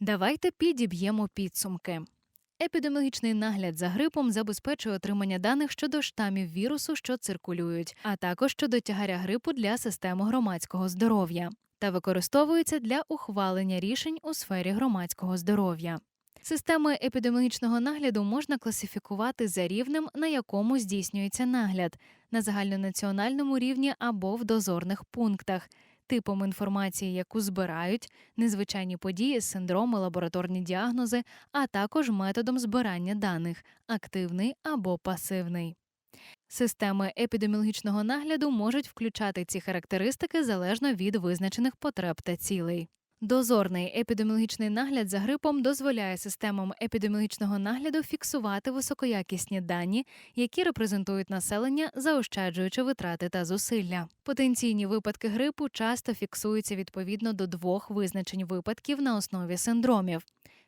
Давайте підіб'ємо підсумки. Епідеміологічний нагляд за грипом забезпечує отримання даних щодо штамів вірусу, що циркулюють, а також щодо тягаря грипу для системи громадського здоров'я та використовується для ухвалення рішень у сфері громадського здоров'я. Системи епідеміологічного нагляду можна класифікувати за рівнем, на якому здійснюється нагляд на загальнонаціональному рівні або в дозорних пунктах, типом інформації, яку збирають, незвичайні події, синдроми, лабораторні діагнози, а також методом збирання даних активний або пасивний. Системи епідеміологічного нагляду можуть включати ці характеристики залежно від визначених потреб та цілей. Дозорний епідеміологічний нагляд за грипом дозволяє системам епідеміологічного нагляду фіксувати високоякісні дані, які репрезентують населення, заощаджуючи витрати та зусилля. Потенційні випадки грипу часто фіксуються відповідно до двох визначень випадків на основі синдромів: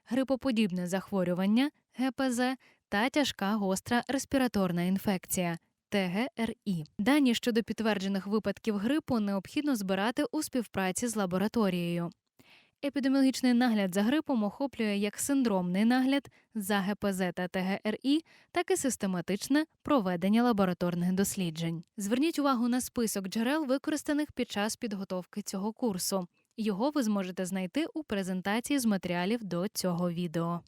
грипоподібне захворювання ГПЗ та тяжка гостра респіраторна інфекція. ТГРІ. Дані щодо підтверджених випадків грипу необхідно збирати у співпраці з лабораторією. Епідеміологічний нагляд за грипом охоплює як синдромний нагляд за ГПЗ та ТГРІ, так і систематичне проведення лабораторних досліджень. Зверніть увагу на список джерел, використаних під час підготовки цього курсу. Його ви зможете знайти у презентації з матеріалів до цього відео.